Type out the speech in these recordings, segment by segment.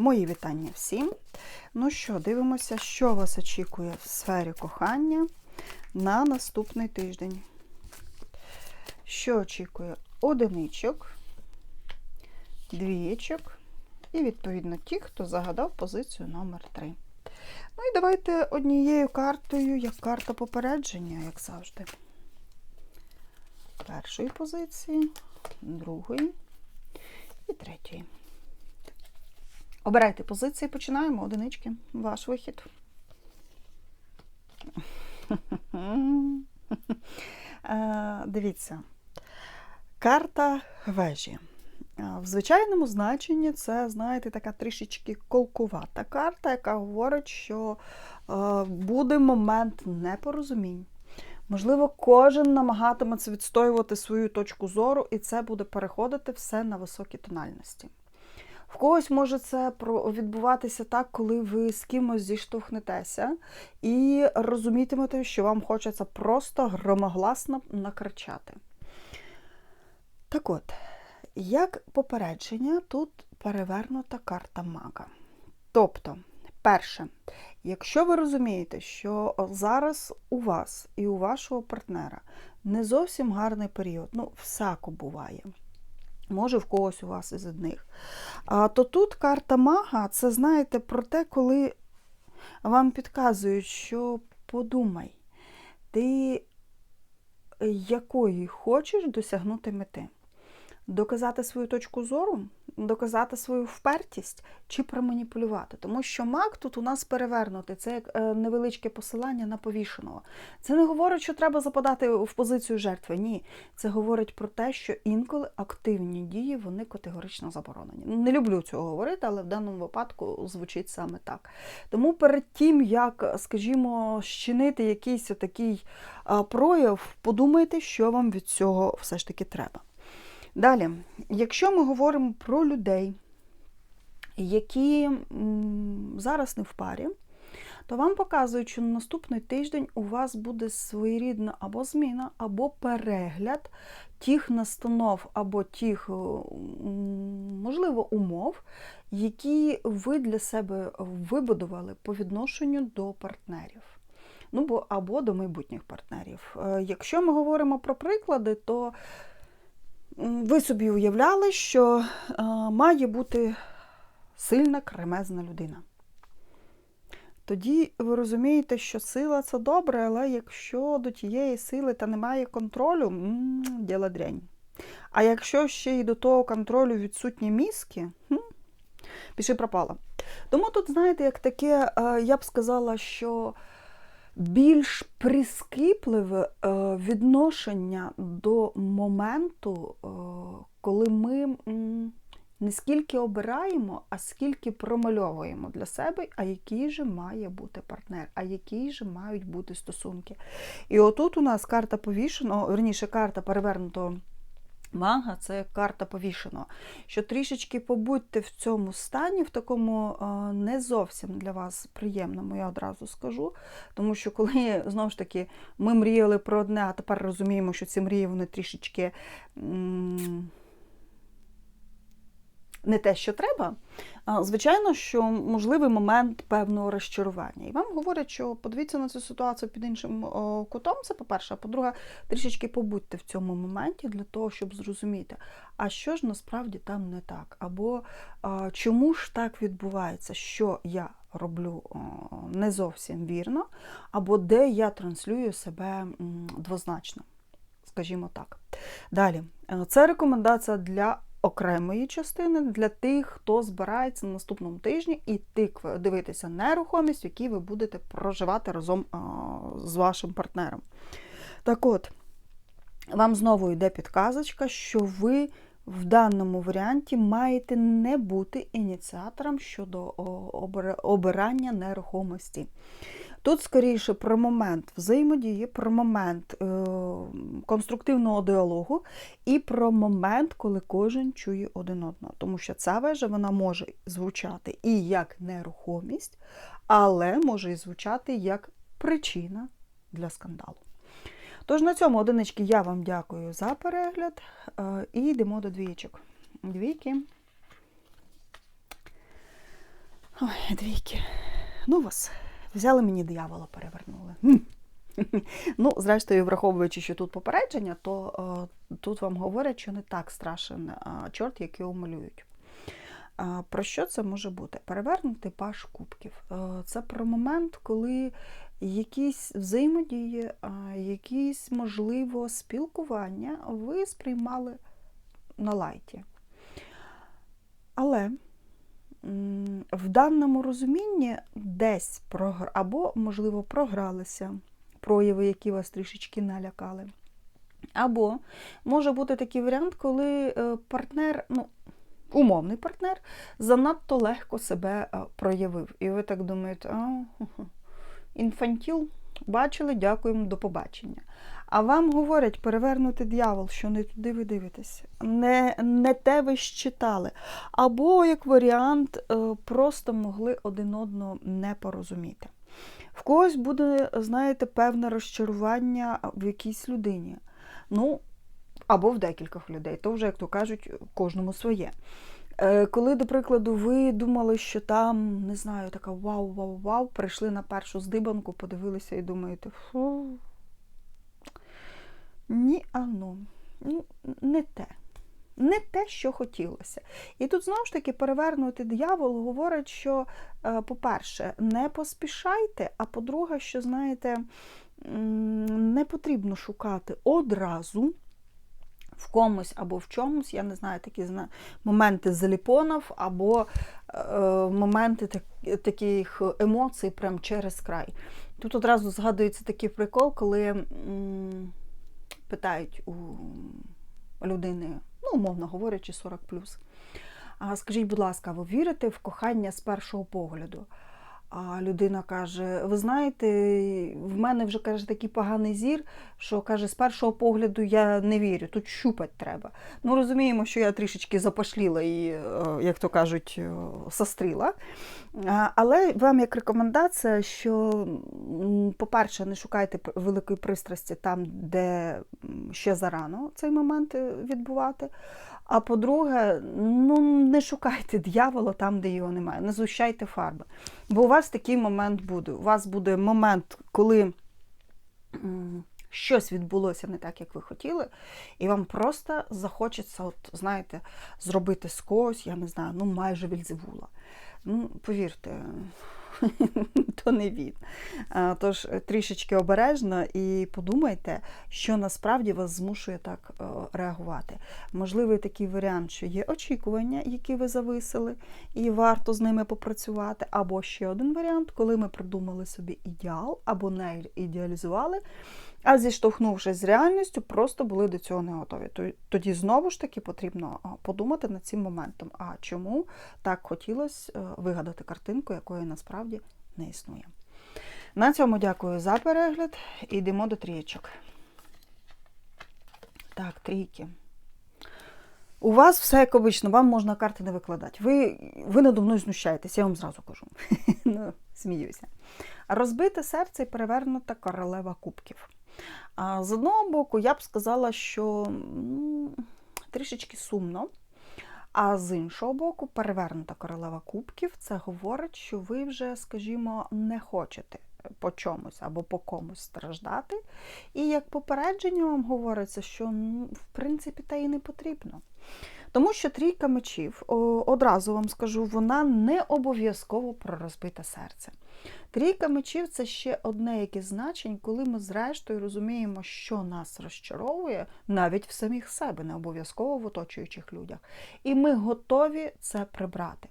Мої вітання всім. Ну що, дивимося, що вас очікує в сфері кохання на наступний тиждень. Що очікує одиничок, двієчок і, відповідно, ті, хто загадав позицію номер 3 Ну і давайте однією картою, як карта попередження, як завжди. Першої позиції, другої і третьої. Обирайте позиції, починаємо. Одинички. Ваш вихід. Е, Дивіться. Карта вежі. Е, В звичайному значенні це, знаєте, така трішечки колкувата карта, яка говорить, що е, буде момент непорозумінь. Можливо, кожен намагатиметься відстоювати свою точку зору, і це буде переходити все на високі тональності. В когось може це відбуватися так, коли ви з кимось зіштовхнетеся і розумітимете, що вам хочеться просто громогласно накричати. Так от, як попередження, тут перевернута карта мага. Тобто, перше, якщо ви розумієте, що зараз у вас і у вашого партнера не зовсім гарний період, ну, всяко буває. Може, в когось у вас із одних. А, То тут карта мага це, знаєте, про те, коли вам підказують, що подумай, ти якої хочеш досягнути мети. Доказати свою точку зору, доказати свою впертість чи проманіпулювати. Тому що маг тут у нас перевернутий, це як невеличке посилання на повішеного. Це не говорить, що треба западати в позицію жертви. Ні. Це говорить про те, що інколи активні дії вони категорично заборонені. Не люблю цього говорити, але в даному випадку звучить саме так. Тому перед тим, як, скажімо, щинити якийсь такий прояв, подумайте, що вам від цього все ж таки треба. Далі, якщо ми говоримо про людей, які зараз не в парі, то вам показують, що на наступний тиждень у вас буде своєрідна або зміна, або перегляд тих настанов, або тих, можливо, умов, які ви для себе вибудували по відношенню до партнерів. Ну, або до майбутніх партнерів. Якщо ми говоримо про приклади, то ви собі уявляли, що е, має бути сильна кремезна людина. Тоді ви розумієте, що сила це добре, але якщо до тієї сили та немає контролю, діла дрянь. А якщо ще й до того контролю відсутні мізки, піши пропала. Тому тут, знаєте, як таке, е, я б сказала, що більш прискіпливе е, відношення до моменту, е, коли ми не скільки обираємо, а скільки промальовуємо для себе, а який же має бути партнер, а які же мають бути стосунки. І отут у нас карта повішеного, верніше, карта перевернутого. Мага це карта повішеного. Що трішечки побудьте в цьому стані, в такому не зовсім для вас приємному, я одразу скажу. Тому що, коли, знову ж таки, ми мріяли про одне, а тепер розуміємо, що ці мрії вони трішечки не те, що треба, звичайно, що можливий момент певного розчарування. І вам говорять, що подивіться на цю ситуацію під іншим кутом, це по-перше, а по-друге, трішечки побудьте в цьому моменті для того, щоб зрозуміти, а що ж насправді там не так, або чому ж так відбувається, що я роблю не зовсім вірно, або де я транслюю себе двозначно. Скажімо так. Далі, е, це рекомендація для окремої частини для тих, хто збирається на наступному тижні і дивитися нерухомість, в якій ви будете проживати разом з вашим партнером. Так от, вам знову йде підказочка, що ви в даному варіанті маєте не бути ініціатором щодо обирання нерухомості. Тут, скоріше, про момент взаємодії, про момент е, конструктивного діалогу і про момент, коли кожен чує один одного. Тому що ця вежа вона може звучати і як нерухомість, але може і звучати як причина для скандалу. Тож на цьому одинички я вам дякую за перегляд е, і йдемо до двічок. Двійки. Ой, двійки. Ну вас, взяли мені диявола, перевернули. Ну, зрештою, враховуючи, що тут попередження, то е, тут вам говорять, що не так страшен е, чорт, як його малюють. Про що це може бути? Перевернутий паш кубків. Е, Це про момент, коли якісь взаємодії, якісь, можливо, спілкування ви сприймали на лайті. Але в даному розумінні десь прогр... або, можливо, програлися прояви, які вас трішечки налякали. Або може бути такий варіант, коли е, партнер, ну, умовний партнер, занадто легко себе е, проявив. І ви так думаєте, інфантіл, бачили, дякуємо, до побачення. А вам говорять перевернути дьявол, що не туди ви дивитесь, не, не те ви щитали. Або, як варіант, е, просто могли один одного не порозуміти. В когось буде, знаєте, певне розчарування в якійсь людині. Ну, або в декількох людей. То вже, як то кажуть, кожному своє. Е, Коли, до прикладу, ви думали, що там, не знаю, така вау-вау-вау, прийшли на першу здибанку, подивилися і думаєте, фу. Ні, ано, ну, не те. Не те, що хотілося. І тут знову ж таки перевернути диявол говорить, що, е, по-перше, не поспішайте, а по-друге, що, знаєте, не потрібно шукати одразу в комусь або в чомусь, я не знаю, такі моменти заліпонів або е, моменти так, таких емоцій прям через край. Тут одразу згадується такий прикол, коли питають у людини, ну, умовно говорячи, 40 А скажіть, будь ласка, ви вірите в кохання з першого погляду? А людина каже: Ви знаєте, в мене вже каже такий поганий зір, що каже, з першого погляду я не вірю, тут щупать треба. Ну, розуміємо, що я трішечки запошліла і, е, як то кажуть, е, состріла. Але вам як рекомендація, що, по-перше, не шукайте великої пристрасті там, де ще зарано цей момент е, відбувати. А по-друге, ну не шукайте дьявола там, де його немає, не зущайте фарби. Бо у вас такий момент буде. У вас буде момент, коли щось відбулося не так, як ви хотіли, і вам просто захочеться, от, знаєте, зробити з когось, я не знаю, ну майже вільзевула. Ну, повірте, то не він. Тож е, трішечки обережно і подумайте, що насправді вас змушує так е, реагувати. Можливий такий варіант, що є очікування, які ви зависили, і варто з ними попрацювати. Або ще один варіант, коли ми придумали собі ідеал або не ідеалізували, а зіштовхнувшись з реальністю, просто були до цього не готові. Тоді знову ж таки потрібно подумати над цим моментом. А чому так хотілося е, вигадати картинку, якої насправді не існує. На цьому дякую за перегляд. Йдемо до трієчок. Так, трійки. У вас все як обично, вам можна карти не викладати. Ви, ви надо мною знущаєтесь, я вам зразу кажу. ну, сміюся. Розбите серце і перевернута королева кубків. А, з одного боку, я б сказала, що м, трішечки сумно. А з іншого боку, перевернута королева кубків це говорить, що ви вже, скажімо, не хочете по чомусь або по комусь страждати. І як попередження вам говориться, що ну, в принципі та і не потрібно. Тому що трійка мечів, одразу вам скажу, вона не обов'язково про розбите серце. Трійка мечів це ще одне яке значень, коли ми зрештою розуміємо, що нас розчаровує навіть в самих себе, не обов'язково в оточуючих людях. І ми готові це прибрати.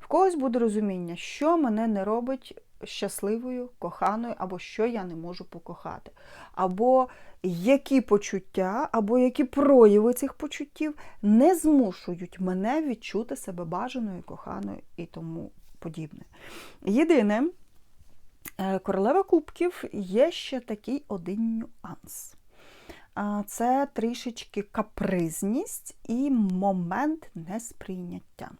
В когось буде розуміння, що мене не робить щасливою, коханою, або що я не можу покохати. Або які почуття, або які прояви цих почуттів не змушують мене відчути себе бажаною, коханою і тому подібне. Єдине, е, королева кубків є ще такий один нюанс. Це трішечки капризність і момент несприйняття.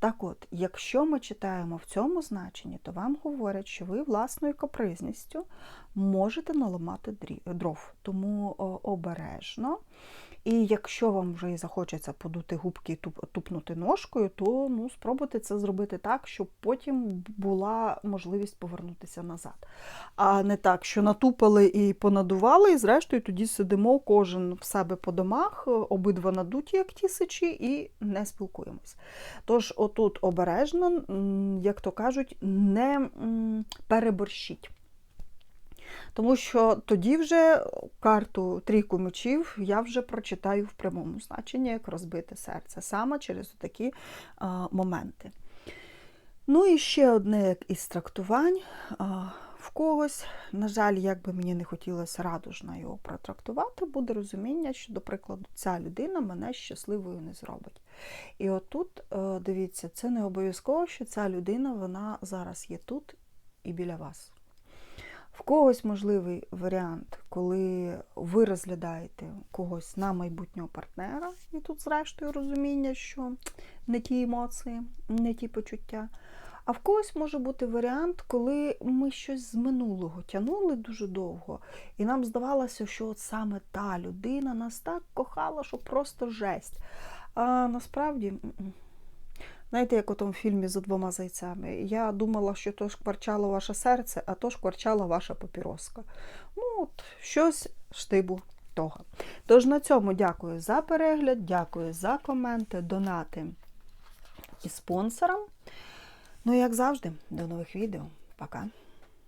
Так от, якщо ми читаємо в цьому значенні, то вам говорять, що ви власною капризністю можете наламати дров. Тому обережно. І якщо вам вже і захочеться подути губки і туп- тупнути ножкою, то ну, спробуйте це зробити так, щоб потім була можливість повернутися назад. А не так, що натупили і понадували, і зрештою тоді сидимо кожен в себе по домах, обидва надуті, як тісичі, і не спілкуємось. Тож, отут обережно, як то кажуть, не переборщіть. Тому що тоді вже карту трійку мечів я вже прочитаю в прямому значенні, як розбите серце, саме через такі моменти. Ну і ще одне із трактувань. В когось, на жаль, як би мені не хотілося радужно його протрактувати, буде розуміння, що, до прикладу, ця людина мене щасливою не зробить. І отут, е, дивіться, це не обов'язково, що ця людина вона зараз є тут і біля вас. В когось можливий варіант, коли ви розглядаєте когось на майбутнього партнера, і тут, зрештою, розуміння, що не ті емоції, не ті почуття. А в когось може бути варіант, коли ми щось з минулого тягнули дуже довго, і нам здавалося, що от саме та людина нас так кохала, що просто жесть. А насправді. Знаєте, як у тому фільмі з двома зайцями. Я думала, що то шкварчало ваше серце, а то шкварчала ваша папіроска. Ну, от, щось штибу того. Тож на цьому дякую за перегляд, дякую за коменти, донати і спонсорам. Ну, як завжди, до нових відео. Пока.